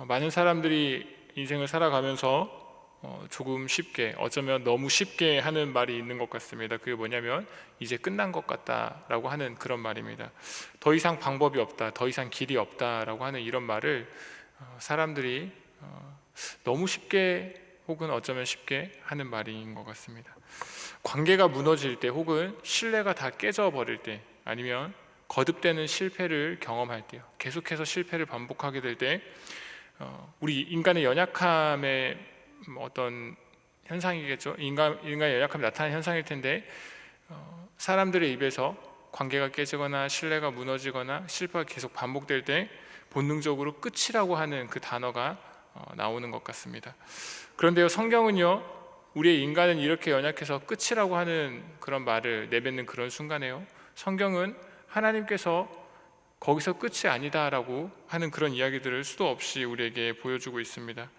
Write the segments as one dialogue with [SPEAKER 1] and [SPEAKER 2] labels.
[SPEAKER 1] 어, 많은 사람들이 인생을 살아가면서 어, 조금 쉽게 어쩌면 너무 쉽게 하는 말이 있는 것 같습니다. 그게 뭐냐면 이제 끝난 것 같다라고 하는 그런 말입니다. 더 이상 방법이 없다, 더 이상 길이 없다라고 하는 이런 말을 어, 사람들이 어, 너무 쉽게 혹은 어쩌면 쉽게 하는 말인 것 같습니다. 관계가 무너질 때 혹은 신뢰가 다 깨져 버릴 때 아니면 거듭되는 실패를 경험할 때요. 계속해서 실패를 반복하게 될때 어, 우리 인간의 연약함의 어떤 현상이겠죠. 인간 인간의 연약함이 나타나는 현상일 텐데 어, 사람들의 입에서 관계가 깨지거나 신뢰가 무너지거나 실패가 계속 반복될 때 본능적으로 끝이라고 하는 그 단어가 어, 나오는 것 같습니다. 그런데요, 성경은요, 우리의 인간은 이렇게 연약해서 끝이라고 하는 그런 말을 내뱉는 그런 순간에요, 성경은 하나님께서 거기서 끝이 아니다라고 하는 그런 이야기들을 수도 없이 우리에게 보여주고 있습니다.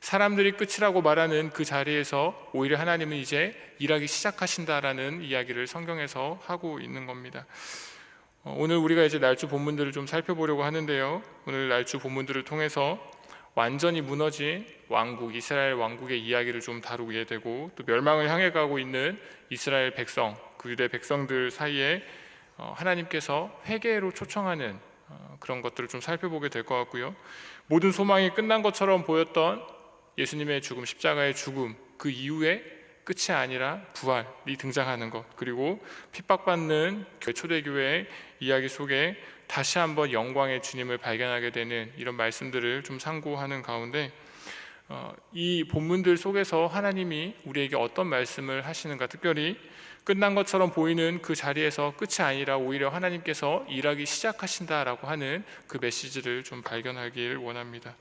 [SPEAKER 1] 사람들이 끝이라고 말하는 그 자리에서 오히려 하나님은 이제 일하기 시작하신다라는 이야기를 성경에서 하고 있는 겁니다. 어, 오늘 우리가 이제 날주 본문들을 좀 살펴보려고 하는데요. 오늘 날주 본문들을 통해서 완전히 무너진 왕국 이스라엘 왕국의 이야기를 좀 다루게 되고 또 멸망을 향해 가고 있는 이스라엘 백성 그 유대 백성들 사이에 어, 하나님께서 회개로 초청하는 어, 그런 것들을 좀 살펴보게 될 것 같고요. 모든 소망이 끝난 것처럼 보였던 예수님의 죽음, 십자가의 죽음 그 이후에 끝이 아니라 부활이 등장하는 것 그리고 핍박받는 초대교회의 이야기 속에 다시 한번 영광의 주님을 발견하게 되는 이런 말씀들을 좀 상고하는 가운데 어, 이 본문들 속에서 하나님이 우리에게 어떤 말씀을 하시는가 특별히 끝난 것처럼 보이는 그 자리에서 끝이 아니라 오히려 하나님께서 일하기 시작하신다라고 하는 그 메시지를 좀 발견하길 원합니다.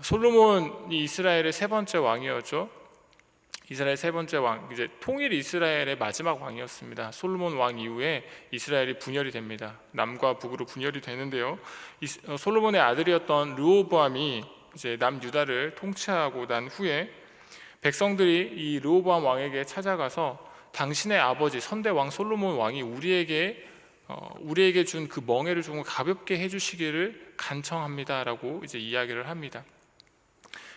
[SPEAKER 1] 솔로몬이 이스라엘의 세 번째 왕이었죠. 이스라엘 세 번째 왕 이제 통일 이스라엘의 마지막 왕이었습니다. 솔로몬 왕 이후에 이스라엘이 분열이 됩니다. 남과 북으로 분열이 되는데요. 어, 솔로몬의 아들이었던 르호보암이 이제 남 유다를 통치하고 난 후에 백성들이 이 르호보암 왕에게 찾아가서 당신의 아버지 선대 왕 솔로몬 왕이 우리에게 어, 우리에게 준 그 멍해를 조금 가볍게 해주시기를 간청합니다라고 이제 이야기를 합니다.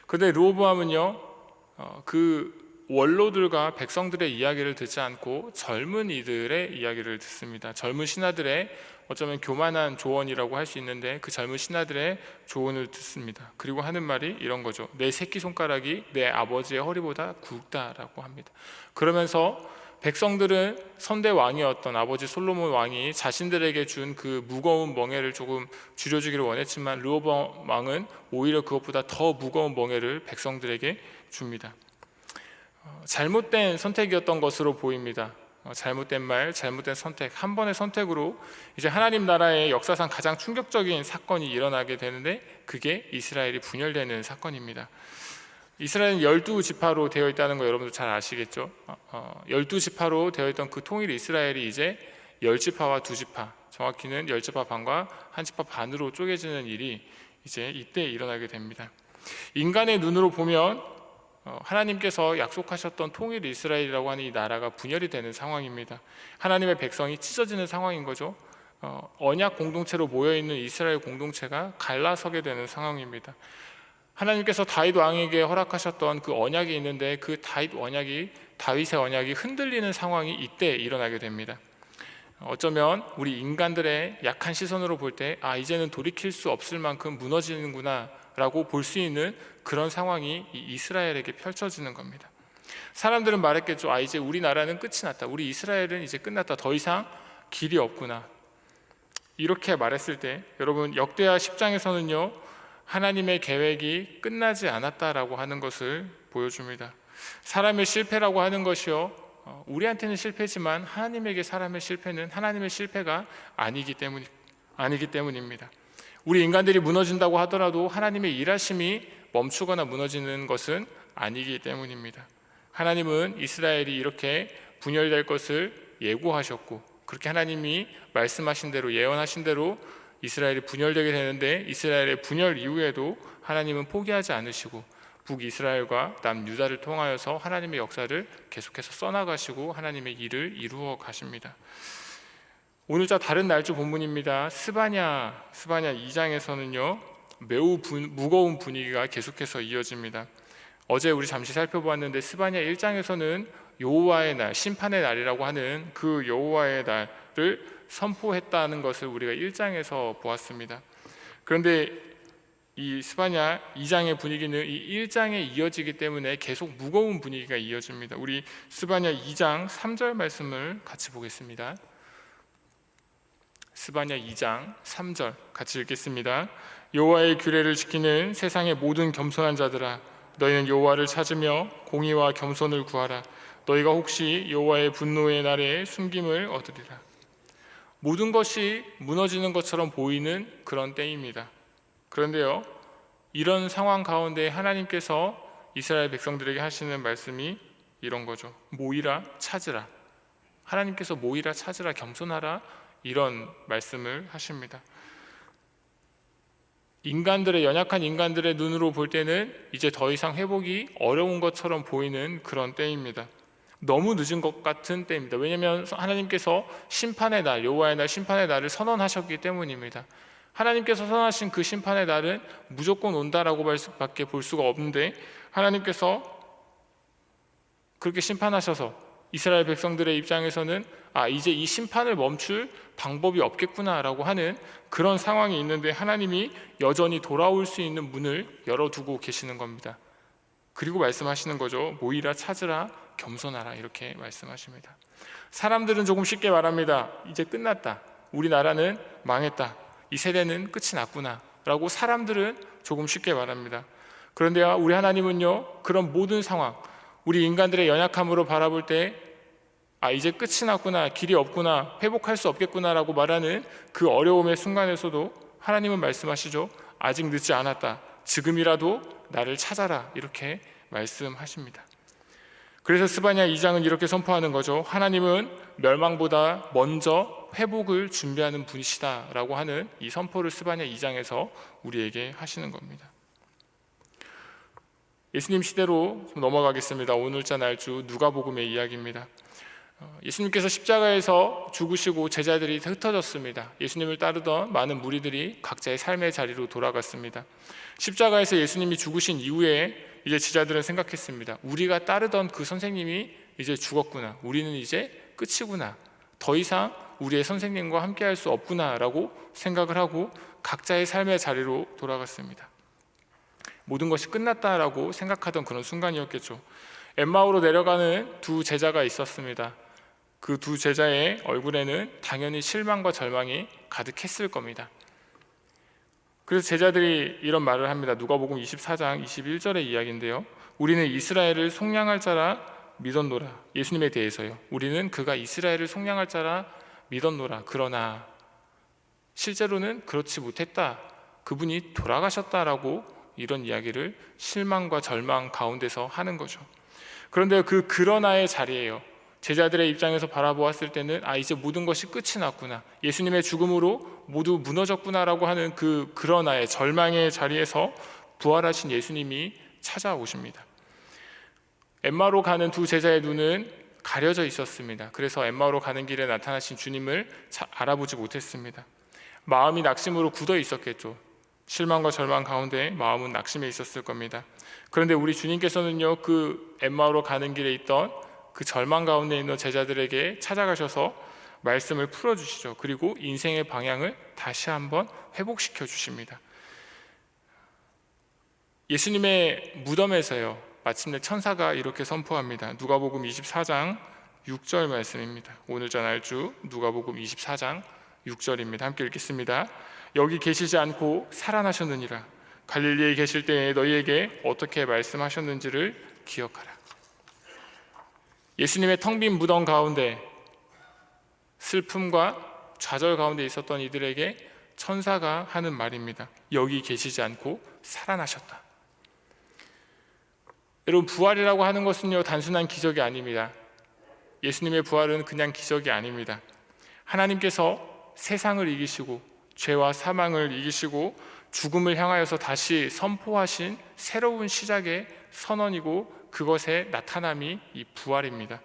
[SPEAKER 1] 그런데 르호보암은요 어, 그 원로들과 백성들의 이야기를 듣지 않고 젊은 이들의 이야기를 듣습니다. 젊은 신하들의 어쩌면 교만한 조언이라고 할 수 있는데 그 젊은 신하들의 조언을 듣습니다. 그리고 하는 말이 이런 거죠. 내 새끼 손가락이 내 아버지의 허리보다 굵다라고 합니다. 그러면서 백성들은 선대 왕이었던 아버지 솔로몬 왕이 자신들에게 준 그 무거운 멍에를 조금 줄여주기를 원했지만 르호보암 왕은 오히려 그것보다 더 무거운 멍에를 백성들에게 줍니다. 어, 잘못된 선택이었던 것으로 보입니다. 어, 잘못된 말, 잘못된 선택, 한 번의 선택으로 이제 하나님 나라의 역사상 가장 충격적인 사건이 일어나게 되는데 그게 이스라엘이 분열되는 사건입니다. 이스라엘은 열두 지파로 되어 있다는 거 여러분도 잘 아시겠죠? 어, 열두 지파로 되어 있던 그 통일 이스라엘이 이제 열 지파와 두 지파, 정확히는 열 지파 반과 한 지파 반으로 쪼개지는 일이 이제 이때 일어나게 됩니다. 인간의 눈으로 보면 어, 하나님께서 약속하셨던 통일 이스라엘이라고 하는 이 나라가 분열이 되는 상황입니다. 하나님의 백성이 찢어지는 상황인 거죠. 어, 언약 공동체로 모여 있는 이스라엘 공동체가 갈라서게 되는 상황입니다. 하나님께서 다윗 왕에게 허락하셨던 그 언약이 있는데 그 다윗 언약이 다윗의 언약이 흔들리는 상황이 이때 일어나게 됩니다. 어쩌면 우리 인간들의 약한 시선으로 볼 때 아 이제는 돌이킬 수 없을 만큼 무너지는구나라고 볼 수 있는 그런 상황이 이스라엘에게 펼쳐지는 겁니다. 사람들은 말했겠죠. 아 이제 우리나라는 끝이 났다. 우리 이스라엘은 이제 끝났다. 더 이상 길이 없구나. 이렇게 말했을 때 여러분 역대하 10장에서는요. 하나님의 계획이 끝나지 않았다라고 하는 것을 보여줍니다. 사람의 실패라고 하는 것이요. 어, 우리한테는 실패지만 하나님에게 사람의 실패는 하나님의 실패가 아니기 때문 아니기 때문입니다. 우리 인간들이 무너진다고 하더라도 하나님의 일하심이 멈추거나 무너지는 것은 아니기 때문입니다. 하나님은 이스라엘이 이렇게 분열될 것을 예고하셨고 그렇게 하나님이 말씀하신 대로 예언하신 대로 이스라엘이 분열되게 되는데 이스라엘의 분열 이후에도 하나님은 포기하지 않으시고 북이스라엘과 남유다를 통하여서 하나님의 역사를 계속해서 써나가시고 하나님의 일을 이루어 가십니다. 오늘자 다른 날주 본문입니다. 스바냐 스바냐 2장에서는요. 매우 분- 무거운 분위기가 계속해서 이어집니다. 어제 우리 잠시 살펴보았는데 스바냐 1장에서는 여호와의 날, 심판의 날이라고 하는 그 여호와의 날을 선포했다는 것을 우리가 1장에서 보았습니다. 그런데 이 스바냐 2장의 분위기는 이 1장에 이어지기 때문에 계속 무거운 분위기가 이어집니다. 우리 스바냐 2장 3절 말씀을 같이 보겠습니다. 스바냐 2장 3절 같이 읽겠습니다. 여호와의 규례를 지키는 세상의 모든 겸손한 자들아 너희는 여호와를 찾으며 공의와 겸손을 구하라 너희가 혹시 여호와의 분노의 날에 숨김을 얻으리라 모든 것이 무너지는 것처럼 보이는 그런 때입니다. 그런데요. 이런 상황 가운데 하나님께서 이스라엘 백성들에게 하시는 말씀이 이런 거죠. 모이라 찾으라. 하나님께서 모이라 찾으라 겸손하라 이런 말씀을 하십니다. 인간들의 연약한 인간들의 눈으로 볼 때는 이제 더 이상 회복이 어려운 것처럼 보이는 그런 때입니다. 너무 늦은 것 같은 때입니다. 왜냐하면 하나님께서 심판의 날, 여호와의 날, 심판의 날을 선언하셨기 때문입니다. 하나님께서 선하신 그 심판의 날은 무조건 온다라고 밖에 볼 수가 없는데 하나님께서 그렇게 심판하셔서 이스라엘 백성들의 입장에서는 아 이제 이 심판을 멈출 방법이 없겠구나라고 하는 그런 상황이 있는데 하나님이 여전히 돌아올 수 있는 문을 열어두고 계시는 겁니다. 그리고 말씀하시는 거죠. 모이라 찾으라 겸손하라 이렇게 말씀하십니다. 사람들은 조금 쉽게 말합니다. 이제 끝났다. 우리나라는 망했다. 이 세대는 끝이 났구나 라고 사람들은 조금 쉽게 말합니다. 그런데 우리 하나님은요 그런 모든 상황, 우리 인간들의 연약함으로 바라볼 때 아, 이제 끝이 났구나, 길이 없구나, 회복할 수 없겠구나라고 말하는 그 어려움의 순간에서도 하나님은 말씀하시죠. 아직 늦지 않았다. 지금이라도 나를 찾아라. 이렇게 말씀하십니다. 그래서 스바냐 2장은 이렇게 선포하는 거죠. 하나님은 멸망보다 먼저 회복을 준비하는 분이시다라고 하는 이 선포를 스바냐 2장에서 우리에게 하시는 겁니다. 예수님 시대로 좀 넘어가겠습니다. 오늘자 날주 누가복음의 이야기입니다. 어, 예수님께서 십자가에서 죽으시고 제자들이 흩어졌습니다. 예수님을 따르던 많은 무리들이 각자의 삶의 자리로 돌아갔습니다. 십자가에서 예수님이 죽으신 이후에 이제 제자들은 생각했습니다. 우리가 따르던 그 선생님이 이제 죽었구나. 우리는 이제 끝이구나. 더 이상 우리의 선생님과 함께 할 수 없구나라고 생각을 하고 각자의 삶의 자리로 돌아갔습니다. 모든 것이 끝났다라고 생각하던 그런 순간이었겠죠. 엠마오로 내려가는 두 제자가 있었습니다. 그 두 제자의 얼굴에는 당연히 실망과 절망이 가득했을 겁니다. 그래서 제자들이 이런 말을 합니다. 누가복음 24장 21절의 이야기인데요. 우리는 이스라엘을 속량할 자라 믿었노라. 예수님에 대해서요. 우리는 그가 이스라엘을 속량할 자라 믿었노라. 그러나 실제로는 그렇지 못했다. 그분이 돌아가셨다라고 이런 이야기를 실망과 절망 가운데서 하는 거죠. 그런데 그 그러나의 자리예요. 제자들의 입장에서 바라보았을 때는 아 이제 모든 것이 끝이 났구나. 예수님의 죽음으로 모두 무너졌구나라고 하는 그 그러나의 절망의 자리에서 부활하신 예수님이 찾아오십니다. 엠마로 가는 두 제자의 눈은 가려져 있었습니다. 그래서 엠마로 가는 길에 나타나신 주님을 알아보지 못했습니다. 마음이 낙심으로 굳어 있었겠죠. 실망과 절망 가운데 마음은 낙심해 있었을 겁니다. 그런데 우리 주님께서는요 그 엠마오로 가는 길에 있던 그 절망 가운데 있는 제자들에게 찾아가셔서 말씀을 풀어 주시죠. 그리고 인생의 방향을 다시 한번 회복시켜 주십니다. 예수님의 무덤에서요. 마침내 천사가 이렇게 선포합니다. 누가복음 24장 6절 말씀입니다. 오늘 전할 주 누가복음 24장 6절입니다. 함께 읽겠습니다. 여기 계시지 않고 살아나셨느니라. 갈릴리에 계실 때에 너희에게 어떻게 말씀하셨는지를 기억하라. 예수님의 텅 빈 무덤 가운데 슬픔과 좌절 가운데 있었던 이들에게 천사가 하는 말입니다. 여기 계시지 않고 살아나셨다. 여러분 부활이라고 하는 것은요 단순한 기적이 아닙니다. 예수님의 부활은 그냥 기적이 아닙니다. 하나님께서 세상을 이기시고 죄와 사망을 이기시고 죽음을 향하여서 다시 선포하신 새로운 시작의 선언이고 그것의 나타남이 이 부활입니다.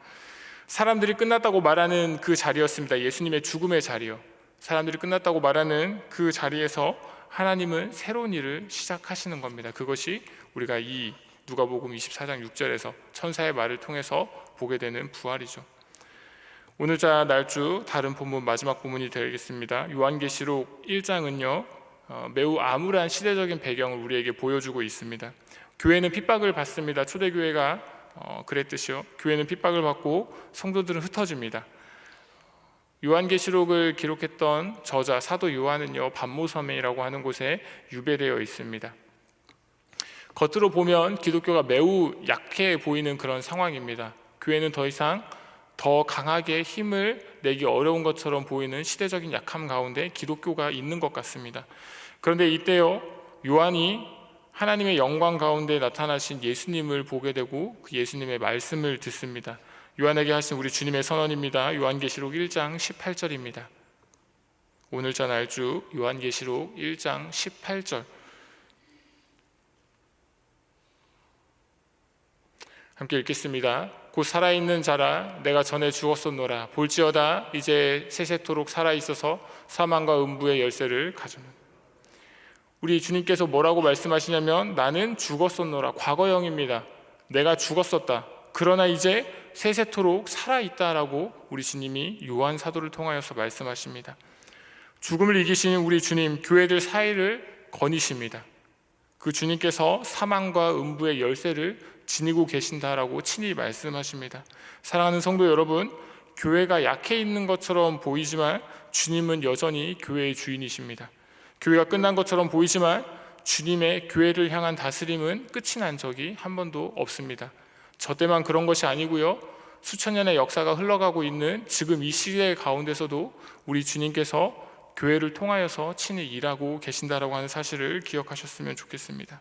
[SPEAKER 1] 사람들이 끝났다고 말하는 그 자리였습니다. 예수님의 죽음의 자리요. 사람들이 끝났다고 말하는 그 자리에서 하나님은 새로운 일을 시작하시는 겁니다. 그것이 우리가 이 누가복음 24장 6절에서 천사의 말을 통해서 보게 되는 부활이죠. 오늘자 날주 다른 본문 마지막 본문이 되겠습니다. 요한계시록 1장은요 어, 매우 암울한 시대적인 배경을 우리에게 보여주고 있습니다. 교회는 핍박을 받습니다. 초대교회가 어, 그랬듯이요. 교회는 핍박을 받고 성도들은 흩어집니다. 요한계시록을 기록했던 저자 사도 요한은요 반모섬이라고 하는 곳에 유배되어 있습니다. 겉으로 보면 기독교가 매우 약해 보이는 그런 상황입니다. 교회는 더 이상 더 강하게 힘을 내기 어려운 것처럼 보이는 시대적인 약함 가운데 기독교가 있는 것 같습니다. 그런데 이때요 요한이 하나님의 영광 가운데 나타나신 예수님을 보게 되고 그 예수님의 말씀을 듣습니다. 요한에게 하신 우리 주님의 선언입니다. 요한계시록 1장 18절입니다. 오늘자 날주 요한계시록 1장 18절 함께 읽겠습니다. 곧 살아있는 자라 내가 전에 죽었었노라 볼지어다 이제 세세토록 살아있어서 사망과 음부의 열쇠를 가져는 우리 주님께서 뭐라고 말씀하시냐면 나는 죽었었노라 과거형입니다. 내가 죽었었다. 그러나 이제 세세토록 살아있다라고 우리 주님이 요한 사도를 통하여서 말씀하십니다. 죽음을 이기시는 우리 주님 교회들 사이를 거니십니다. 그 주님께서 사망과 음부의 열쇠를 지니고 계신다라고 친히 말씀하십니다. 사랑하는 성도 여러분, 교회가 약해 있는 것처럼 보이지만 주님은 여전히 교회의 주인이십니다. 교회가 끝난 것처럼 보이지만 주님의 교회를 향한 다스림은 끝이 난 적이 한 번도 없습니다. 저 때만 그런 것이 아니고요. 수천 년의 역사가 흘러가고 있는 지금 이 시대 가운데서도 우리 주님께서 교회를 통하여서 친히 일하고 계신다라고 하는 사실을 기억하셨으면 좋겠습니다.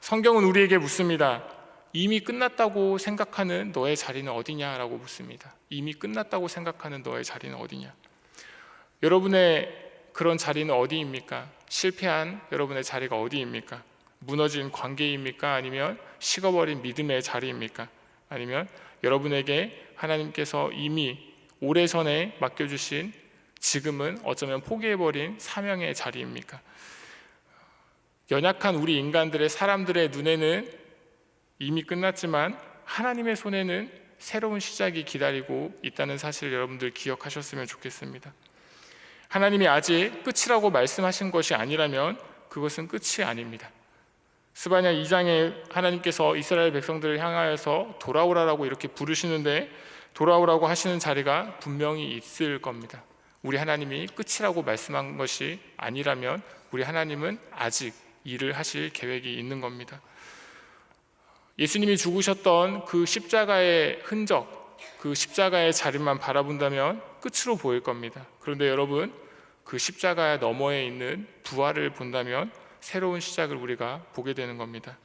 [SPEAKER 1] 성경은 우리에게 묻습니다. 이미 끝났다고 생각하는 너의 자리는 어디냐라고 묻습니다. 이미 끝났다고 생각하는 너의 자리는 어디냐? 여러분의 그런 자리는 어디입니까? 실패한 여러분의 자리가 어디입니까? 무너진 관계입니까? 아니면 식어버린 믿음의 자리입니까? 아니면 여러분에게 하나님께서 이미 오래전에 맡겨주신 지금은 어쩌면 포기해버린 사명의 자리입니까? 연약한 우리 인간들의 사람들의 눈에는 이미 끝났지만 하나님의 손에는 새로운 시작이 기다리고 있다는 사실을 여러분들 기억하셨으면 좋겠습니다. 하나님이 아직 끝이라고 말씀하신 것이 아니라면 그것은 끝이 아닙니다. 스바냐 2장에 하나님께서 이스라엘 백성들을 향하여서 돌아오라라고 이렇게 부르시는데 돌아오라고 하시는 자리가 분명히 있을 겁니다. 우리 하나님이 끝이라고 말씀한 것이 아니라면 우리 하나님은 아직 일을 하실 계획이 있는 겁니다. 예수님이 죽으셨던 그 십자가의 흔적, 그 십자가의 자리만 바라본다면 끝으로 보일 겁니다. 그런데 여러분, 그 십자가 너머에 있는 부활을 본다면 새로운 시작을 우리가 보게 되는 겁니다.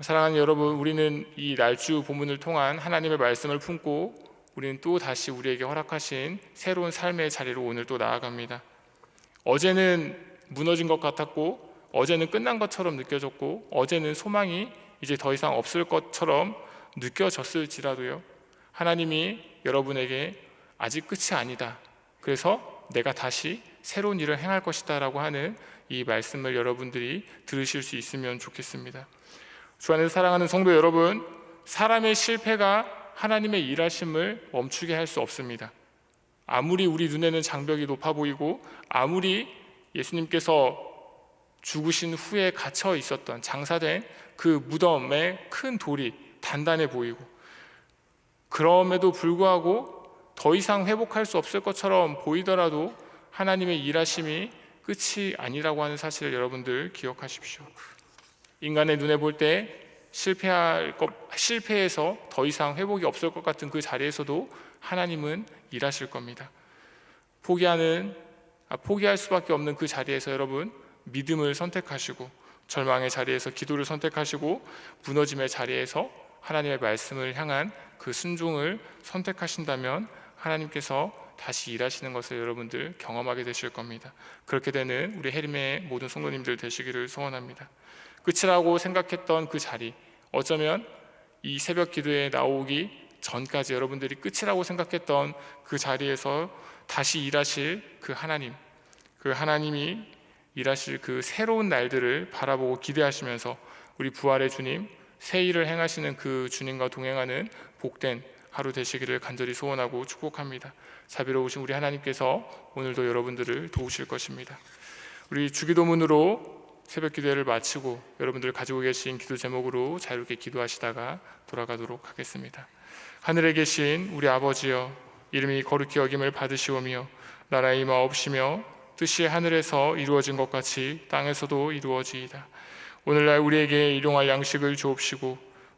[SPEAKER 1] 사랑하는 여러분, 우리는 이 날주 본문을 통한 하나님의 말씀을 품고 우리는 또 다시 우리에게 허락하신 새로운 삶의 자리로 오늘 또 나아갑니다. 어제는 무너진 것 같았고, 어제는 끝난 것처럼 느껴졌고, 어제는 소망이 이제 더 이상 없을 것처럼 느껴졌을지라도요. 하나님이 여러분에게 아직 끝이 아니다. 그래서 내가 다시 새로운 일을 행할 것이다 라고 하는 이 말씀을 여러분들이 들으실 수 있으면 좋겠습니다. 주 안에서 사랑하는 성도 여러분, 사람의 실패가 하나님의 일하심을 멈추게 할 수 없습니다. 아무리 우리 눈에는 장벽이 높아 보이고 아무리 예수님께서 죽으신 후에 갇혀 있었던 장사된 그 무덤에 큰 돌이 단단해 보이고 그럼에도 불구하고 더 이상 회복할 수 없을 것처럼 보이더라도 하나님의 일하심이 끝이 아니라고 하는 사실을 여러분들 기억하십시오. 인간의 눈에 볼 때 실패할 것 실패해서 더 이상 회복이 없을 것 같은 그 자리에서도 하나님은 일하실 겁니다. 포기하는 아, 포기할 수밖에 없는 그 자리에서 여러분 믿음을 선택하시고 절망의 자리에서 기도를 선택하시고 무너짐의 자리에서 하나님의 말씀을 향한 그 순종을 선택하신다면 하나님께서 다시 일하시는 것을 여러분들 경험하게 되실 겁니다. 그렇게 되는 우리 해림의 모든 성도님들 되시기를 소원합니다. 끝이라고 생각했던 그 자리, 어쩌면 이 새벽 기도에 나오기 전까지 여러분들이 끝이라고 생각했던 그 자리에서 다시 일하실 그 하나님, 그 하나님이 일하실 그 새로운 날들을 바라보고 기대하시면서 우리 부활의 주님 새 일을 행하시는 그 주님과 동행하는 복된 하루 되시기를 간절히 소원하고 축복합니다. 자비로우신 우리 하나님께서 오늘도 여러분들을 도우실 것입니다. 우리 주기도문으로 새벽 기도회를 마치고 여러분들 가지고 계신 기도 제목으로 자유롭게 기도하시다가 돌아가도록 하겠습니다. 하늘에 계신 우리 아버지여 이름이 거룩히 여김을 받으시오며 나라의 마옵시며 뜻이 하늘에서 이루어진 것 같이 땅에서도 이루어지이다. 오늘날 우리에게 일용할 양식을 주옵시고